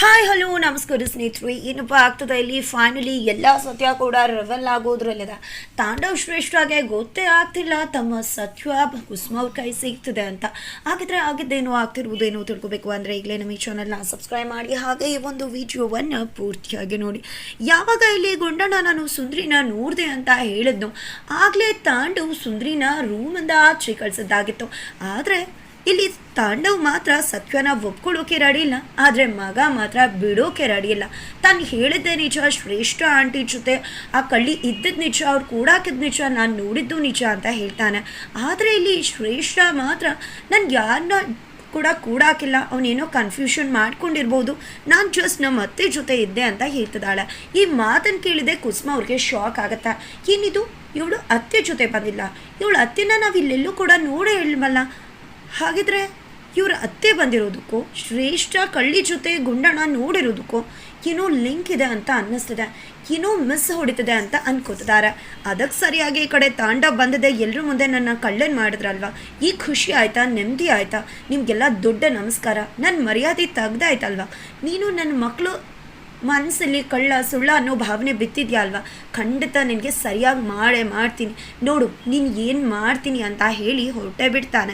Hi, hello, ನಮಸ್ಕಾರ ಸ್ನೇಹಿತರು. ಏನಪ್ಪ ಆಗ್ತದೆ ಇಲ್ಲಿ ಫೈನಲಿ ಎಲ್ಲ ಸತ್ಯ ಕೂಡ ರೆವೆಲ್ ಆಗೋದ್ರಲ್ಲಿದೆ. ತಾಂಡವ್ ಶ್ರೇಷ್ಠಗೆ ಗೊತ್ತೇ ಆಗ್ತಿಲ್ಲ, ತಮ್ಮ ಸತ್ಯ ಕುಸುಮ ಕೈ ಸಿಗ್ತದೆ ಅಂತ. ಹಾಗಿದ್ರೆ ಆಗಿದ್ದೇನೋ ಆಗ್ತಿರುವುದೇನೋ ತಿಳ್ಕೊಬೇಕು ಅಂದರೆ ಈಗಲೇ ನಮ್ಮ ಈ ಚಾನಲ್ನ ಸಬ್ಸ್ಕ್ರೈಬ್ ಮಾಡಿ, ಹಾಗೆ ಈ ಒಂದು ವಿಡಿಯೋವನ್ನು ಪೂರ್ತಿಯಾಗಿ ನೋಡಿ. ಯಾವಾಗ ಇಲ್ಲಿ ಗುಂಡಣ್ಣ ನಾನು ಸುಂದ್ರಿನ ನೋಡಿದೆ ಅಂತ ಹೇಳಿದ್ನು, ಆಗಲೇ ತಾಂಡವ್ ಸುಂದ್ರಿನ ರೂಮಿಂದ ಆಚೆ ಕಳಿಸಿದ್ದಾಗಿತ್ತು. ಆದರೆ ಇಲ್ಲಿ ತಾಂಡವ್ ಮಾತ್ರ ಸತ್ಯನ ಒಪ್ಕೊಳ್ಳೋಕೆ ರೆಡಿ ಇಲ್ಲ, ಆದರೆ ಮಗ ಮಾತ್ರ ಬಿಡೋಕೆ ರೆಡಿ ಇಲ್ಲ. ತಾನು ಹೇಳಿದ್ದೆ ನಿಜ, ಶ್ರೇಷ್ಠ ಆಂಟಿ ಜೊತೆ ಆ ಕಳ್ಳಿ ಇದ್ದದ್ದು ನಿಜ, ಅವ್ರು ಕೂಡಾಕಿದ್ ನಿಜ, ನಾನು ನೋಡಿದ್ದು ನಿಜ ಅಂತ ಹೇಳ್ತಾನೆ. ಆದರೆ ಇಲ್ಲಿ ಶ್ರೇಷ್ಠ ಮಾತ್ರ ನನ್ನ ಯಾರನ್ನ ಕೂಡ ಕೂಡಾಕಿಲ್ಲ ಅವನೇನೋ ಕನ್ಫ್ಯೂಷನ್ ಮಾಡ್ಕೊಂಡಿರ್ಬೋದು, ನಾನು ಜಸ್ಟ್ ನಮ್ಮ ಅತ್ತೆ ಜೊತೆ ಇದ್ದೆ ಅಂತ ಹೇಳ್ತಿದ್ದಾಳೆ. ಈ ಮಾತನ್ನು ಕೇಳಿದೆ ಕುಸುಮ ಅವ್ರಿಗೆ ಶಾಕ್ ಆಗುತ್ತೆ. ಏನಿದು? ಇವಳು ಅತ್ತೆ ಜೊತೆ ಬಂದಿಲ್ಲ. ಇವಳು ಅತ್ತೆನ ನಾವು ಇಲ್ಲೆಲ್ಲೂ ಕೂಡ ನೋಡೇ ಇಲ್ವಲ್ಲ? ಹಾಗಿದ್ರೆ ಇವರ ಅತ್ತೆ ಬಂದಿರೋದಕ್ಕೂ ಶ್ರೇಷ್ಠ ಕಳ್ಳಿ ಜೊತೆ ಗುಂಡಣ ನೋಡಿರೋದಕ್ಕೂ ಏನೋ ಲಿಂಕ್ ಇದೆ ಅಂತ ಅನ್ನಿಸ್ತಿದೆ. ಏನೋ ಮಿಸ್ ಹೊಡಿತದೆ ಅಂತ ಅನ್ಕೋತಿದ್ದಾರೆ. ಅದಕ್ಕೆ ಸರಿಯಾಗಿ ಈ ಕಡೆ ತಾಂಡ ಬಂದಿದೆ. ಎಲ್ಲರೂ ಮುಂದೆ ನನ್ನ ಕಳ್ಳನ್ ಮಾಡಿದ್ರಲ್ವಾ? ಈ ಖುಷಿ ಆಯ್ತಾ? ನೆಮ್ಮದಿ ಆಯ್ತಾ? ನಿಮಗೆಲ್ಲ ದೊಡ್ಡ ನಮಸ್ಕಾರ. ನನ್ನ ಮರ್ಯಾದೆ ತೆಗ್ದಾಯ್ತಲ್ವ? ನೀನು ನನ್ನ ಮಕ್ಕಳು ಮನಸ್ಸಲ್ಲಿ ಕಳ್ಳ ಸುಳ್ಳ ಅನ್ನೋ ಭಾವನೆ ಬಿತ್ತಿದ್ಯಾ ಅಲ್ವಾ? ಖಂಡಿತ ನಿನಗೆ ಸರಿಯಾಗಿ ಮಾಡೇ, ಮಾಡ್ತೀನಿ. ನೋಡು, ನೀನು ಏನು ಮಾಡ್ತೀನಿ ಅಂತ ಹೇಳಿ ಹೊರಟೆ ಬಿಡ್ತಾನೆ.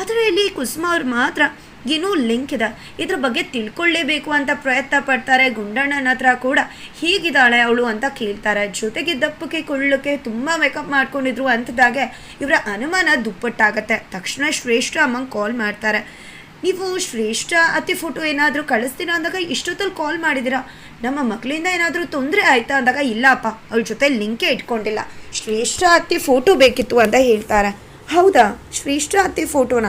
ಆದರೆ ಇಲ್ಲಿ ಕುಸುಮ ಅವ್ರು ಮಾತ್ರ ಏನೋ ಲಿಂಕ್ ಇದೆ. ಇದ್ರ ಬಗ್ಗೆ ತಿಳ್ಕೊಳ್ಳೇಬೇಕು ಅಂತ ಪ್ರಯತ್ನ ಪಡ್ತಾರೆ ಗುಂಡಣ್ಣನ ಹತ್ರ ಕೂಡ. ಹೀಗಿದ್ದಾಳೆ ಅವಳು ಅಂತ ಕೇಳ್ತಾರೆ. ಜೊತೆಗೆ ದಪ್ಪಕ್ಕೆ ಕೊಳ್ಳಕ್ಕೆ ತುಂಬ ಮೇಕಪ್ ಮಾಡ್ಕೊಂಡಿದ್ರು ಅಂತದಾಗೆ ಇವರ ಅನುಮಾನ ದುಪ್ಪಟ್ಟಾಗತ್ತೆ. ತಕ್ಷಣ ಶ್ರೇಷ್ಠ ಅಮ್ಮಂಗೆ ಕಾಲ್ ಮಾಡ್ತಾರೆ. ನೀವು ಶ್ರೇಷ್ಠ ಅತ್ತೆ ಫೋಟೋ ಏನಾದರೂ ಕಳಿಸ್ತೀರಾ ಅಂದಾಗ ಇಷ್ಟೊತ್ತಲ್ಲಿ ಕಾಲ್ ಮಾಡಿದ್ದೀರಾ? ನಮ್ಮ ಮಕ್ಕಳಿಂದ ಏನಾದರೂ ತೊಂದರೆ ಆಯ್ತಾ ಅಂದಾಗ, ಇಲ್ಲಪ್ಪ ಅವ್ರ ಜೊತೆ ಲಿಂಕೇ ಇಟ್ಕೊಂಡಿಲ್ಲ. ಶ್ರೇಷ್ಠ ಅತ್ತೆ ಫೋಟೋ ಬೇಕಿತ್ತು ಅಂತ ಹೇಳ್ತಾರೆ. ಹೌದಾ? ಶ್ರೇಷ್ಠ ಅತ್ತೆ ಫೋಟೋನ?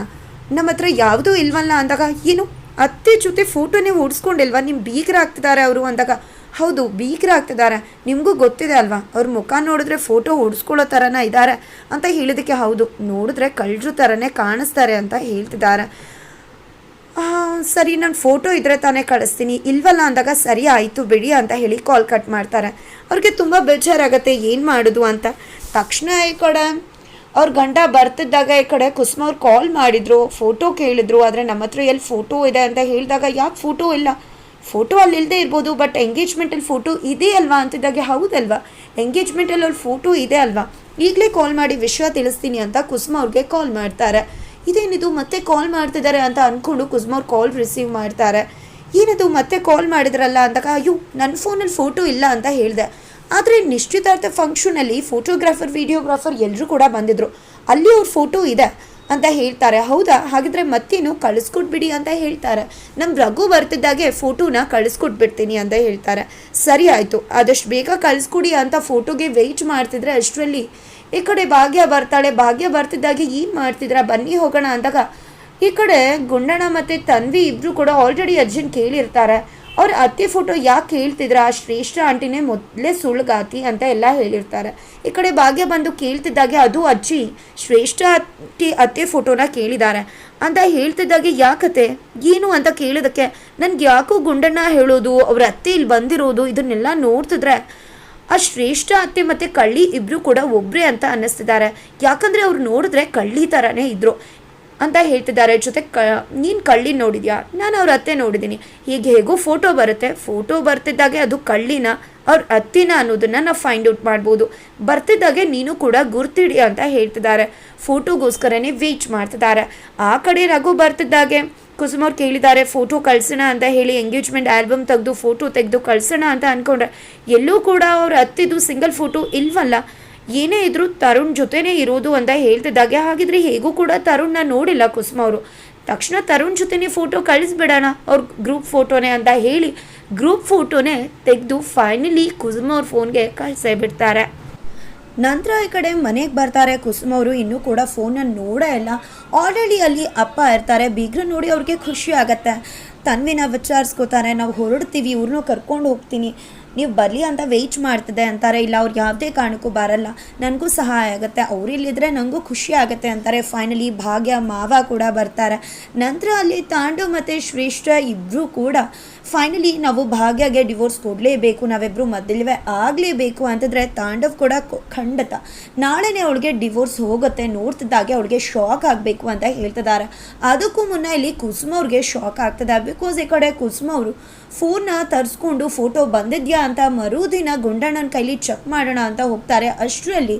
ನಮ್ಮ ಹತ್ರ ಯಾವುದೂ ಇಲ್ವಲ್ಲ ಅಂದಾಗ, ಏನು? ಅತ್ತೆ ಜೊತೆ ಫೋಟೋನೇ ಓಡಿಸ್ಕೊಂಡಿಲ್ವಾ? ನಿಮ್ಮ ಬೀಗರಾಗ್ತಿದ್ದಾರೆ ಅವರು ಅಂದಾಗ. ಹೌದು, ಬೀಗರಾಗ್ತಿದ್ದಾರೆ. ನಿಮಗೂ ಗೊತ್ತಿದೆ ಅಲ್ವಾ? ಅವ್ರ ಮುಖ ನೋಡಿದ್ರೆ ಫೋಟೋ ಓಡಿಸ್ಕೊಳ್ಳೋ ಥರನ ಇದ್ದಾರೆ ಅಂತ ಹೇಳಿದಕ್ಕೆ ಹೌದು. ನೋಡಿದ್ರೆ ಕಳ್ಳರು ಥರನೇ ಕಾಣಿಸ್ತಾರೆ ಅಂತ ಹೇಳ್ತಿದ್ದಾರೆ. ಸರಿ, ನಾನು ಫೋಟೋ ಇದ್ರೆ ತಾನೇ ಕಳಿಸ್ತೀನಿ. ಇಲ್ವಲ್ಲ ಅಂದಾಗ ಸರಿ ಆಯಿತು, ಬಿಡಿ ಅಂತ ಹೇಳಿ ಕಾಲ್ ಕಟ್ ಮಾಡ್ತಾರೆ. ಅವ್ರಿಗೆ ತುಂಬ ಬೇಜಾರಾಗತ್ತೆ, ಏನು ಮಾಡೋದು ಅಂತ. ತಕ್ಷಣ ಈ ಕಡೆ ಅವ್ರ ಗಂಡ ಬರ್ತಿದ್ದಾಗ ಈ ಕಡೆ ಕುಸುಮ ಅವ್ರು ಕಾಲ್ ಮಾಡಿದ್ರು ಫೋಟೋ ಕೇಳಿದ್ರು, ಆದರೆ ನಮ್ಮ ಹತ್ರ ಎಲ್ಲಿ ಫೋಟೋ ಇದೆ ಅಂತ ಹೇಳಿದಾಗ ಯಾಕೆ ಫೋಟೋ ಇಲ್ಲ? ಫೋಟೋ ಅಲ್ಲಿ ಇಲ್ಲದೆ ಇರ್ಬೋದು ಬಟ್ ಎಂಗೇಜ್ಮೆಂಟಲ್ಲಿ ಫೋಟೋ ಇದೆ ಅಲ್ವಾ ಅಂತಿದ್ದಾಗೆ? ಹೌದಲ್ವಾ? ಎಂಗೇಜ್ಮೆಂಟಲ್ಲಿ ಅವ್ರ ಫೋಟೋ ಇದೆ ಅಲ್ವಾ? ಈಗಲೇ ಕಾಲ್ ಮಾಡಿ ವಿಷಯ ತಿಳಿಸ್ತೀನಿ ಅಂತ ಕುಸುಮ ಅವ್ರಿಗೆ ಕಾಲ್ ಮಾಡ್ತಾರೆ. ಇದೇನಿದು, ಮತ್ತೆ ಕಾಲ್ ಮಾಡ್ತಿದ್ದಾರೆ ಅಂತ ಅಂದ್ಕೊಂಡು ಕುಸ್ಮೋರ್ ಕಾಲ್ ರಿಸೀವ್ ಮಾಡ್ತಾರೆ. ಏನದು, ಮತ್ತೆ ಕಾಲ್ ಮಾಡಿದ್ರಲ್ಲ ಅಂದಾಗ ಅಯ್ಯೋ ನನ್ನ ಫೋನಲ್ಲಿ ಫೋಟೋ ಇಲ್ಲ ಅಂತ ಹೇಳಿದೆ. ಆದರೆ ನಿಶ್ಚಿತಾರ್ಥ ಫಂಕ್ಷನಲ್ಲಿ ಫೋಟೋಗ್ರಾಫರ್ ವಿಡಿಯೋಗ್ರಾಫರ್ ಎಲ್ಲರೂ ಕೂಡ ಬಂದಿದ್ರು. ಅಲ್ಲಿ ಅವ್ರ ಫೋಟೋ ಇದೆ ಅಂತ ಹೇಳ್ತಾರೆ. ಹೌದಾ? ಹಾಗಿದ್ರೆ ಮತ್ತೇನು ಕಳಿಸ್ಕೊಟ್ಬಿಡಿ ಅಂತ ಹೇಳ್ತಾರೆ. ನಮ್ಮ ರಘು ಬರ್ತಿದ್ದಾಗೆ ಫೋಟೋನ ಕಳಿಸ್ಕೊಟ್ಬಿಡ್ತೀನಿ ಅಂತ ಹೇಳ್ತಾರೆ. ಸರಿ ಆಯಿತು, ಆದಷ್ಟು ಬೇಗ ಕಳಿಸ್ಕೊಡಿ ಅಂತ ಫೋಟೋಗೆ ವೆಯ್ಟ್ ಮಾಡ್ತಿದ್ರೆ ಅಷ್ಟರಲ್ಲಿ ಈ ಕಡೆ ಭಾಗ್ಯ ಬರ್ತಾಳೆ, ಭಾಗ್ಯ ಬರ್ತಿದ್ದಾಗೆ ಏನು ಮಾಡ್ತಿದ್ರ? ಬನ್ನಿ ಹೋಗೋಣ ಅಂದಾಗ ಈ ಕಡೆ ಗುಂಡಣ್ಣ ಮತ್ತು ತನ್ವಿ ಇಬ್ಬರು ಕೂಡ ಆಲ್ರೆಡಿ ಅಜ್ಜನ್ ಕೇಳಿರ್ತಾರೆ. ಅವ್ರ ಅತ್ತೆ ಫೋಟೋ ಯಾಕೆ ಕೇಳ್ತಿದ್ರ ಆ ಶ್ರೇಷ್ಠ ಆಂಟಿನೇ ಮೊದಲೇ ಸುಳ್ಳುಗಾತಿ ಅಂತ ಎಲ್ಲ ಹೇಳಿರ್ತಾರೆ. ಈ ಕಡೆ ಭಾಗ್ಯ ಬಂದು ಕೇಳ್ತಿದ್ದಾಗೆ ಅದು ಅಜ್ಜಿ. ಶ್ರೇಷ್ಠ ಅತ್ತಿ ಅತ್ತೆ ಫೋಟೋನ ಕೇಳಿದ್ದಾರೆ. ಅಂತ ಹೇಳ್ತಿದ್ದಾಗೆ ಯಾಕತೆ ಏನು ಅಂತ ಕೇಳಿದಕ್ಕೆ ನನ್ಗೆ ಯಾಕೋ ಗುಂಡಣ್ಣ ಹೇಳೋದು, ಅವ್ರ ಅತ್ತೆ ಇಲ್ಲಿ ಬಂದಿರೋದು, ಇದನ್ನೆಲ್ಲ ನೋಡ್ತಿದ್ರೆ ಆ ಶ್ರೇಷ್ಠ ಅತ್ತೆ ಮತ್ತೆ ಕಳ್ಳಿ ಇಬ್ಬರು ಕೂಡ ಒಬ್ಬರೇ ಅಂತ ಅನ್ನಿಸ್ತಿದ್ದಾರೆ. ಯಾಕಂದ್ರೆ ಅವ್ರು ನೋಡಿದ್ರೆ ಕಳ್ಳಿ ಥರನೇ ಇದ್ರು ಅಂತ ಹೇಳ್ತಿದ್ದಾರೆ. ಜೊತೆ ಕ, ನೀನು ಕಳ್ಳಿ ನೋಡಿದ್ಯಾ? ನಾನು ಅವ್ರ ಅತ್ತೆ ನೋಡಿದ್ದೀನಿ ಹೀಗೆ ಹೇಗೋ ಫೋಟೋ ಬರುತ್ತೆ. ಫೋಟೋ ಬರ್ತಿದ್ದಾಗೆ ಅದು ಕಳ್ಳಿನ, ಅವ್ರ ಅತ್ತಿನ ಅನ್ನೋದನ್ನ ನಾವು ಫೈಂಡ್ ಔಟ್ ಮಾಡ್ಬೋದು. ಬರ್ತಿದ್ದಾಗೆ ನೀನು ಕೂಡ ಗುರ್ತಿಡಿ ಅಂತ ಹೇಳ್ತಿದ್ದಾರೆ. ಫೋಟೋಗೋಸ್ಕರನೇ ವೇಟ್ ಮಾಡ್ತಿದ್ದಾರೆ. ಆ ಕಡೆ ರಘು ಬರ್ತಿದ್ದಾಗೆ. ಕುಸುಮ ಅವ್ರು ಕೇಳಿದ್ದಾರೆ, ಫೋಟೋ ಕಳ್ಸೋಣ ಅಂತ ಹೇಳಿ ಎಂಗೇಜ್ಮೆಂಟ್ ಆಲ್ಬಮ್ ತೆಗೆದು, ಫೋಟೋ ತೆಗೆದು ಕಳ್ಸೋಣ ಅಂತ ಅಂದ್ಕೊಂಡ್ರೆ ಎಲ್ಲೂ ಕೂಡ ಅವ್ರು ಹತ್ತಿದ್ದು ಸಿಂಗಲ್ ಫೋಟೋ ಇಲ್ವಲ್ಲ? ಏನೇ ಇದ್ರೂ ತರುಣ್ ಜೊತೆನೇ ಇರೋದು ಅಂತ ಹೇಳ್ತಿದ್ದಾಗೆ. ಹಾಗಿದ್ರೆ ಹೇಗೂ ಕೂಡ ತರುಣ್ನ ನೋಡಿಲ್ಲ ಕುಸುಮ ಅವರು ತಕ್ಷಣ ತರುಣ್ ಜೊತೆನೇ ಫೋಟೋ ಕಳಿಸ್ಬಿಡೋಣ, ಅವ್ರ ಗ್ರೂಪ್ ಫೋಟೋನೇ ಅಂತ ಹೇಳಿ, ಗ್ರೂಪ್ ಫೋಟೋನೇ ತೆಗೆದು ಫೈನಲಿ ಕುಸುಮ ಅವ್ರ ಫೋನ್ಗೆ ಕಳಿಸೇ ಬಿಡ್ತಾರೆ. ನಂತರ ಈ ಕಡೆ ಮನೆಗೆ ಬರ್ತಾರೆ. ಕುಸುಮ ಅವರು ಇನ್ನೂ ಕೂಡ ಫೋನ್ನ ನೋಡೇ ಇಲ್ಲ. ಆಲ್ರೆಡಿ ಅಲ್ಲಿ ಅಪ್ಪ ಇರ್ತಾರೆ. ಬೀಗ್ರ ನೋಡಿ ಅವ್ರಿಗೆ ಖುಷಿ ಆಗುತ್ತೆ. ತನ್ವಿನ ವಿಚಾರಿಸ್ಕೋತಾರೆ ನಾವು ಹೊರಡ್ತೀವಿ ಇವ್ರನ್ನೂ ಕರ್ಕೊಂಡು ಹೋಗ್ತೀನಿ. ನೀವು ಬರಲಿ ಅಂತ ವೆಯ್ಟ್ ಮಾಡ್ತಿದೆ ಅಂತಾರೆ. ಇಲ್ಲ, ಅವ್ರು ಯಾವುದೇ ಕಾರಣಕ್ಕೂ ಬರಲ್ಲ. ನನಗೂ ಸಹಾಯ ಆಗುತ್ತೆ. ಅವ್ರು ಇಲ್ಲಿದ್ರೆ ನನಗೂ ಖುಷಿ ಆಗುತ್ತೆ ಅಂತಾರೆ. ಫೈನಲಿ ಭಾಗ್ಯ ಮಾವ ಕೂಡ ಬರ್ತಾರೆ. ನಂತರ ಅಲ್ಲಿ ತಾಂಡು ಮತ್ತು ಶ್ರೇಷ್ಠ ಇಬ್ಬರೂ ಕೂಡ ಫೈನಲಿ ನಾವು ಭಾಗ್ಯಗೆ ಡಿವೋರ್ಸ್ ಕೊಡಲೇಬೇಕು ನಾವಿಬ್ಬರು ಮದ್ದಲ್ವೇ ಆಗಲೇಬೇಕು ಅಂತಂದರೆ ತಾಂಡವ್ ಕೂಡ ಖಂಡತ ಖಂಡಿತ. ನಾಳೆನೇ ಅವಳಿಗೆ ಡಿವೋರ್ಸ್ ಹೋಗುತ್ತೆ, ನೋಡ್ತಿದ್ದಾಗೆ ಅವಳಿಗೆ ಶಾಕ್ ಆಗಬೇಕು ಅಂತ ಹೇಳ್ತಿದ್ದಾರೆ ಅದಕ್ಕೂ ಮುನ್ನ ಇಲ್ಲಿ ಕುಸುಮ ಅವ್ರಿಗೆ ಶಾಕ್ ಆಗ್ತದೆ. ಬಿಕಾಸ್ ಈ ಕಡೆ ಕುಸುಮ ಅವರು ಫೋನ್ನ ತರಿಸ್ಕೊಂಡು ಫೋಟೋ ಬಂದಿದ್ಯಾ ಅಂತ ಮರುದಿನ ಗುಂಡಣ್ಣನ ಕೈಲಿ ಚೆಕ್ ಮಾಡೋಣ ಅಂತ ಹೋಗ್ತಾರೆ. ಅಷ್ಟರಲ್ಲಿ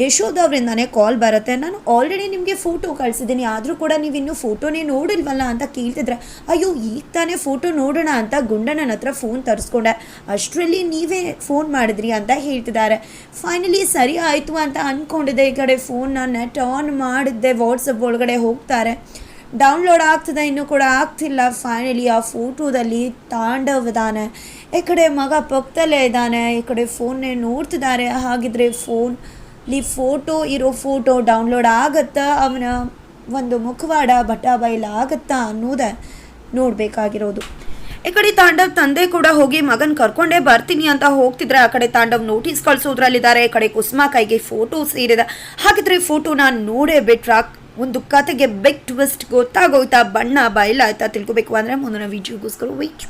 ಯಶೋದ್ ಅವರಿಂದನೇ ಕಾಲ್ ಬರುತ್ತೆ. ನಾನು ಆಲ್ರೆಡಿ ನಿಮಗೆ ಫೋಟೋ ಕಳಿಸಿದ್ದೀನಿ. ಆದರೂ ಕೂಡ ನೀವು ಇನ್ನೂ ಫೋಟೋನೇ ನೋಡಿಲ್ವಲ್ಲ ಅಂತ ಕೇಳ್ತಿದ್ರೆ, ಅಯ್ಯೋ, ಈಗ ತಾನೇ ಫೋಟೋ ನೋಡೋಣ ಅಂತ ಗುಂಡಣ್ಣನ ಹತ್ರ ಫೋನ್ ತರಿಸ್ಕೊಂಡೆ. ಅಷ್ಟರಲ್ಲಿ ನೀವೇ ಫೋನ್ ಮಾಡಿದ್ರಿ ಅಂತ ಹೇಳ್ತಿದ್ದಾರೆ. ಫೈನಲಿ ಸರಿ ಆಯಿತು ಅಂತ ಅಂದ್ಕೊಂಡಿದ್ದೆ ಈ ಕಡೆ ಫೋನ್ನ ನೆಟ್ ಆನ್ ಮಾಡಿದ್ದೆ. ವಾಟ್ಸಪ್ ಒಳಗಡೆ ಹೋಗ್ತಾರೆ. ಡೌನ್ಲೋಡ್ ಆಗ್ತದೆ, ಇನ್ನೂ ಕೂಡ ಆಗ್ತಿಲ್ಲ. ಫೈನಲಿ ಆ ಫೋಟೋದಲ್ಲಿ ತಾಂಡವಿದಾನೆ ಈ ಕಡೆ ಮಗ ಪಕ್ಕದಲ್ಲೇ ಇದ್ದಾನೆ. ಈ ಕಡೆ ಫೋನ್ನೇ ನೋಡ್ತಿದ್ದಾರೆ. ಹಾಗಿದ್ರೆ ಫೋನ್ ಇಲ್ಲಿ ಫೋಟೋ, ಇರೋ ಫೋಟೋ ಡೌನ್ಲೋಡ್ ಆಗತ್ತಾ? ಅವನ ಒಂದು ಮುಖವಾಡ ಬಟ ಬಯಲ ಆಗುತ್ತಾ ಅನ್ನೋದೇ ನೋಡಬೇಕಾಗಿರೋದು. ಈ ಕಡೆ ತಾಂಡವ್ ತಂದೆ ಕೂಡ ಹೋಗಿ ಮಗನ್ ಕರ್ಕೊಂಡೇ ಬರ್ತೀನಿ ಅಂತ ಹೋಗ್ತಿದ್ರೆ ಆ ಕಡೆ ತಾಂಡವ್ ನೋಟಿಸ್ ಕಳ್ಸೋದ್ರಲ್ಲಿದ್ದಾರೆ. ಈ ಕಡೆ ಕುಸುಮ ಕೈಗೆ ಫೋಟೋ ಸೇರಿದೆ. ಹಾಗಿದ್ರೆ ಫೋಟೋನ ನೋಡೇ ಬಿಟ್ರಾ ಒಂದು ಕತೆಗೆ ಬೆಕ್ ಟ್ವಿಸ್ಟ್ ಗೊತ್ತಾಗೋಯ್ತಾ? ಬಣ್ಣ ಬಯಲಾಯ್ತಾ ತಿಳ್ಕೊಬೇಕು ಅಂದ್ರೆ ಮುಂದಿನ ವಿಡಿಯೋಗೋಸ್ಕರ ವೆಯ್ಟ್